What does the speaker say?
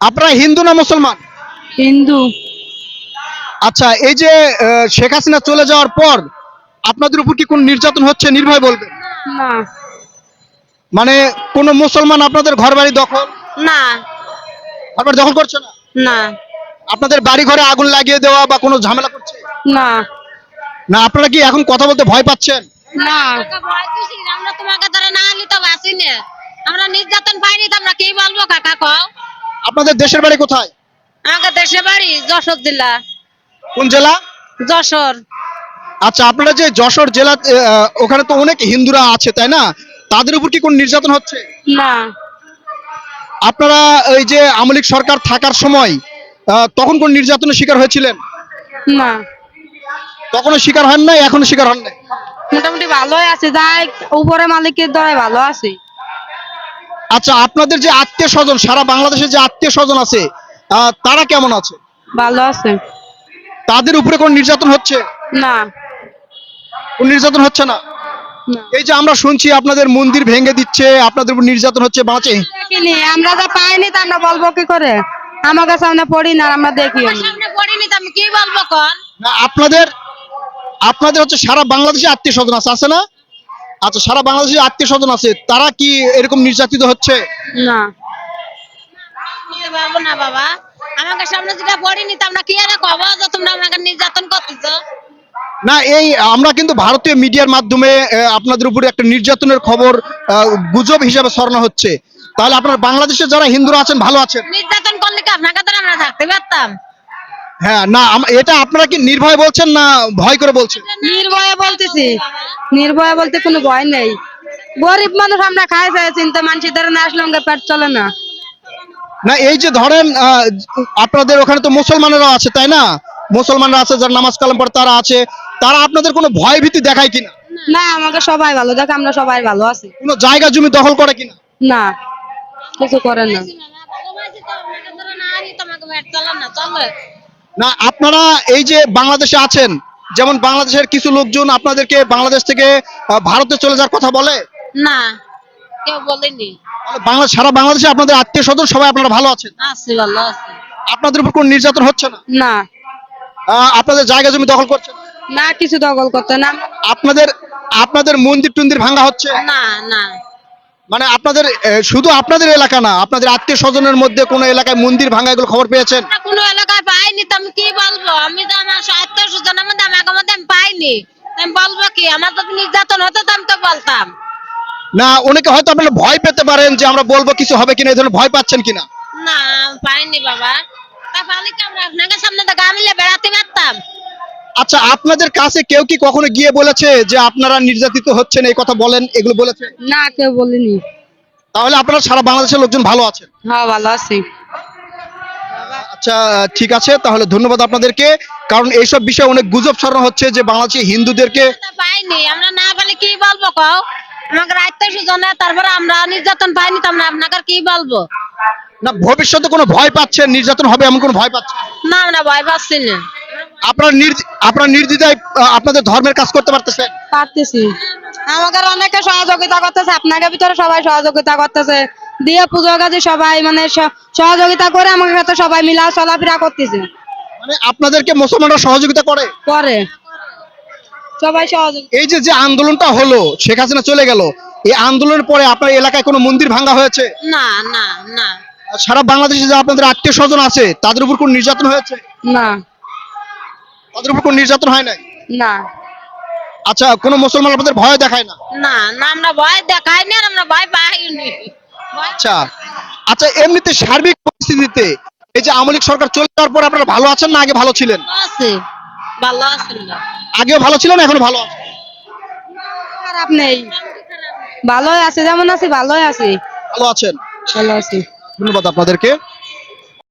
আপনারা হিন্দু না মুসলমান? হিন্দু। আচ্ছা এই যে শেখ হাসিনা চলে যাওয়ার পর আপনাদের উপর কি কোন নির্যাতন হচ্ছে নির্ভয় বলবেন? না। মানে কোন মুসলমান আপনাদের ঘর বাড়ি দখল? না। ঘর বাড়ি দখল করছে না? না। আপনাদের বাড়ি ঘরে আগুন লাগিয়ে দেওয়া বা কোনো ঝামেলা করছে? না। না আপনারা কি এখন কথা বলতে ভয় পাচ্ছেন? না। আমরা তোমাকে ধরে না আনলি তো বাসি না। আমরা নির্যাতন পাইনি তো আমরা কি বলব কাকা কও? আপনাদের দেশের বাড়ি কোথায়? আমাকে দেশে বাড়ি যশোর জেলা। কোন জেলা? যশোর। আচ্ছা আপনারা যে যশোর জেলা ওখানে তো অনেক হিন্দুরা আছে তাই না? তাদের উপর কি কোন নির্যাতন হচ্ছে? না। আপনারা এই যে আমলিক সরকার থাকার সময় তখন কোন নির্যাতনের শিকার হয়েছিলেন? না। তখনও শিকার হন নাই এখনও শিকার হন নাই? মোটামুটি ভালোই আছে যাই উপরে মালিকের দ্বারাই ভালো আছে। আচ্ছা আপনাদের যে আত্মীয় স্বজন সারা বাংলাদেশে যে আত্মীয় স্বজন আছে তারা কেমন আছে? ভালো আছে। তাদের উপরে কোন নির্যাতন হচ্ছে? না। কোন নির্যাতন হচ্ছে না? এই যে আমরা শুনছি আপনাদের মন্দির ভেঙে দিচ্ছে আপনাদের উপর নির্যাতন হচ্ছে বাঁচে। আমরা যা পাইনি তা আমরা বলব কি করে? আমার কাছে আমরা পড়ি না আর আমরা দেখি আমি কি বলব কন না আপনাদের আপনাদের হচ্ছে সারা বাংলাদেশে আত্মীয় স্বজন আছে আছে না? আচ্ছা সারা বাংলাদেশে আত্মীয় স্বজন আছে তারা কি এরকম নির্যাতিত হচ্ছে? না। পারব না বাবা আমাকে সামনে যেটা পড়িনি তো আমরা কি আর কব যে তোমরা আমাকে নির্যাতন করতেছো না এই আমরা কিন্তু ভারতীয় মিডিয়ার মাধ্যমে আপনাদের উপরে একটা নির্যাতনের খবর গুজব হিসাবে ছড়ানো হচ্ছে। তাহলে আপনার বাংলাদেশে যারা হিন্দুরা আছেন ভালো আছেন? নির্যাতন করলে কি আপনাকে আমরা থাকতে পারতাম? হ্যাঁ না আম- এটা আপনারা কি নির্ভয় বলছেন না ভয় করে বলছেন? নির্ভয়ে বলতেছি। নির্ভয়ে বলতে কোনো ভয় নেই। গরিব মানুষ আমরা খাই চাই চিন্তা মানুষের দ্বারা না আসলে আমাকে পেট চলে না। না এই যে ধরেন আপনাদের ওখানে তো মুসলমানেরাও আছে তাই না? মুসলমানরা আছে যারা নামাজ কালাম পড়ে তারা আছে। তারা আপনাদের কোনো ভয় ভীতি দেখায় কিনা? না আমাকে সবাই ভালো। দেখ আমরা সবাই ভালো আছি। কোনো জায়গা জমি দখল করে কিনা? না কিছু করে না। না আপনারা এই যে বাংলাদেশে আছেন যেমন বাংলাদেশের কিছু লোকজন আপনাদেরকে বাংলাদেশ থেকে ভারতে চলে যাওয়ার কথা বলে? না কেউ বলেনি। তাহলে বাংলা সারা বাংলাদেশে আপনাদের আত্মীয় স্বজন সবাই আপনারা ভালো আছেন? আছি ভালো আছি। আপনাদের উপর কোনো নির্যাতন হচ্ছে না? না। আপনাদের জায়গা জমি দখল করছে না কিছু দখল করতে না। আপনাদের আপনাদের মন্দির টন্দির ভাঙা হচ্ছে? না না। মানে আপনাদের শুধু আপনাদের এলাকা না আপনাদের আত্মীয় স্বজনের মধ্যে কোনো এলাকায় মন্দির ভাঙা এগুলো খবর পেয়েছেন? কোনো এলাকায় পাইনি তো আমি কি বলব? আমি তো আমার সাহিত্য সুজনের মধ্যে আমাকে মধ্যে আমি পাইনি। আমি বলব কি? আমার যদি নির্যাতন হতো তো আমি তো বলতাম। না অনেকে হয়তো আপনারা ভয় পেতে পারেন যে আমরা বলব কিছু হবে কিনা এই ধরনের ভয় পাচ্ছেন কিনা? না পাইনি বাবা। তা পারলে কি আমরা আপনাকে সামনে তো গা মিলে বেড়াতে পারতাম? আচ্ছা আপনাদের কাছে কেউ কি কখনো গিয়ে বলেছে যে আপনারা নির্যাতিত হচ্ছেন এই কথা বলেন এগুলো বলেছে? না কেউ বলিনি। তাহলে আপনারা সারা বাংলাদেশের লোকজন ভালো আছেন। হ্যাঁ ভালো আছি। আচ্ছা ঠিক আছে তাহলে ধন্যবাদ আপনাদেরকে। কারণ এইসব বিষয়ে অনেক গুজব ছড়ানো হচ্ছে যে বাংলাদেশে হিন্দুদেরকে পাইনি আমরা না কি বলব কও? আমাকে তারপরে আমরা নির্যাতন পাইনি তো আমরা আপনাকে কি বলব? না ভবিষ্যতে কোনো ভয় পাচ্ছেন নির্যাতন হবে এমন কোনো ভয় পাচ্ছেন না আমরা ভয় পাচ্ছি না। আপনারা নির্- আপনারা নির্দ্বিধায় আপনাদের ধর্মের কাজ করতে পারতেছেন? পারতেছি। আমাদের অনেকে সহযোগিতা করতেছে আপনাকে ভিতরে সবাই সহযোগিতা করতেছে। দিয়ে পুজো কাজে সবাই মানে সহযোগিতা করে আমাকে সাথে সবাই মিলা চলাফেরা করতেছে। মানে আপনাদেরকে মুসলমানরা সহযোগিতা করে? করে। সবাই সহযোগিতা এই যে যে আন্দোলনটা হলো শেখ হাসিনা চলে গেল এই আন্দোলনের পরে আপনার এলাকায় কোনো মন্দির ভাঙা হয়েছে? না না না। সারা বাংলাদেশে যে আপনাদের আত্মীয় স্বজন আছে তাদের উপর কোন নির্যাতন হয়েছে? না। তাদের উপর কোন নির্যাতন হয় নাই? না। আচ্ছা কোনো মুসলমান আপনাদের ভয় দেখায় না? না না আমরা ভয় দেখাইনি আর আমরা ভয় পাইনি আচ্ছা আচ্ছা এমনিতে সার্বিক পরিস্থিতিতে এই যে আমলিক সরকার চলে যাওয়ার পর আপনারা ভালো আছেন না আগে ভালো ছিলেন? আছে ভালো আছে না আগেও ভালো ছিলেন এখনও ভালো আছেন? খারাপ নেই। ভালোই আছে যেমন আছি ভালোই আছি। ভালো আছেন? ভালো আছি। ধন্যবাদ আপনাদেরকে।